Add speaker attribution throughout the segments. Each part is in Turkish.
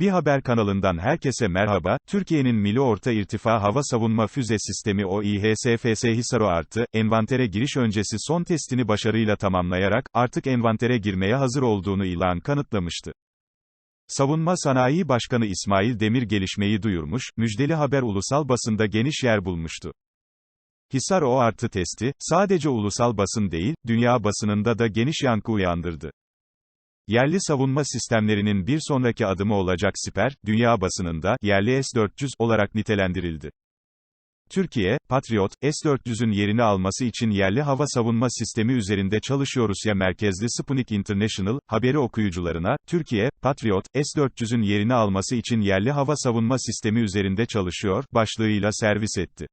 Speaker 1: Bir haber kanalından herkese merhaba, Türkiye'nin Milli Orta İrtifa Hava Savunma Füze Sistemi OİHSFS Hisaro artı, envantere giriş öncesi son testini başarıyla tamamlayarak, artık envantere girmeye hazır olduğunu ilan kanıtlamıştı. Savunma Sanayi Başkanı İsmail Demir gelişmeyi duyurmuş, müjdeli haber ulusal basında geniş yer bulmuştu. Hisar O artı testi, sadece ulusal basın değil, dünya basınında da geniş yankı uyandırdı. Yerli savunma sistemlerinin bir sonraki adımı olacak Siper, dünya basınında, yerli S-400 olarak nitelendirildi. Türkiye, Patriot, S-400'ün yerini alması için yerli hava savunma sistemi üzerinde çalışıyoruz ya merkezli Sputnik International, haberi okuyucularına, Türkiye, Patriot, S-400'ün yerini alması için yerli hava savunma sistemi üzerinde çalışıyor, başlığıyla servis etti.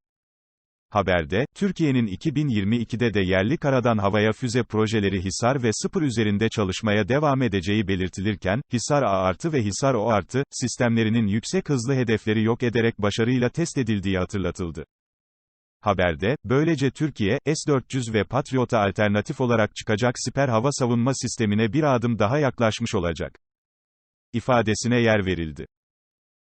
Speaker 1: Haberde, Türkiye'nin 2022'de de yerli karadan havaya füze projeleri Hisar ve Sıpır üzerinde çalışmaya devam edeceği belirtilirken, Hisar A artı ve Hisar O artı, sistemlerinin yüksek hızlı hedefleri yok ederek başarıyla test edildiği hatırlatıldı. Haberde, böylece Türkiye, S-400 ve Patriot'a alternatif olarak çıkacak siper hava savunma sistemine bir adım daha yaklaşmış olacak. ifadesine yer verildi.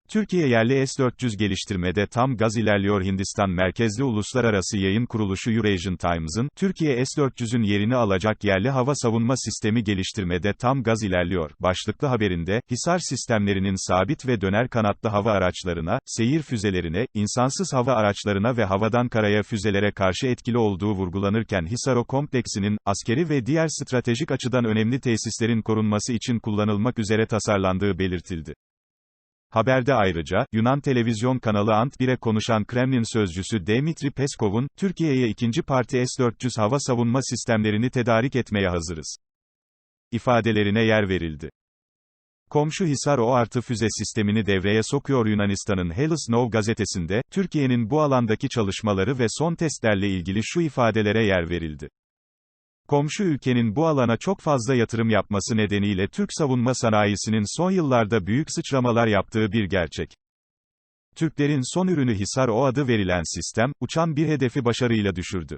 Speaker 1: Türkiye yerli S-400 geliştirmede tam gaz ilerliyor Hindistan merkezli uluslararası yayın kuruluşu Eurasian Times'ın, Türkiye S-400'ün yerini alacak yerli hava savunma sistemi geliştirmede tam gaz ilerliyor, başlıklı haberinde, Hisar sistemlerinin sabit ve döner kanatlı hava araçlarına, seyir füzelerine, insansız hava araçlarına ve havadan karaya füzelere karşı etkili olduğu vurgulanırken Hisaro kompleksinin, askeri ve diğer stratejik açıdan önemli tesislerin korunması için kullanılmak üzere tasarlandığı belirtildi. Haberde ayrıca, Yunan televizyon kanalı Ant 1'e konuşan Kremlin sözcüsü Dmitri Peskov'un, Türkiye'ye ikinci parti S-400 hava savunma sistemlerini tedarik etmeye hazırız. ifadelerine yer verildi. Komşu Hisar O artı füze sistemini devreye sokuyor Yunanistan'ın Hellas Nov gazetesinde, Türkiye'nin bu alandaki çalışmaları ve son testlerle ilgili şu ifadelere yer verildi. Komşu ülkenin bu alana çok fazla yatırım yapması nedeniyle Türk savunma sanayisinin son yıllarda büyük sıçramalar yaptığı bir gerçek. Türklerin son ürünü Hisar O adı verilen sistem, uçan bir hedefi başarıyla düşürdü.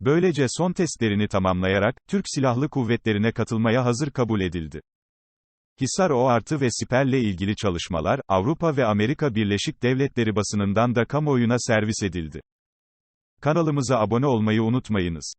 Speaker 1: Böylece son testlerini tamamlayarak, Türk Silahlı Kuvvetlerine katılmaya hazır kabul edildi. Hisar O artı ve Siper'le ilgili çalışmalar, Avrupa ve Amerika Birleşik Devletleri basınından da kamuoyuna servis edildi. Kanalımıza abone olmayı unutmayınız.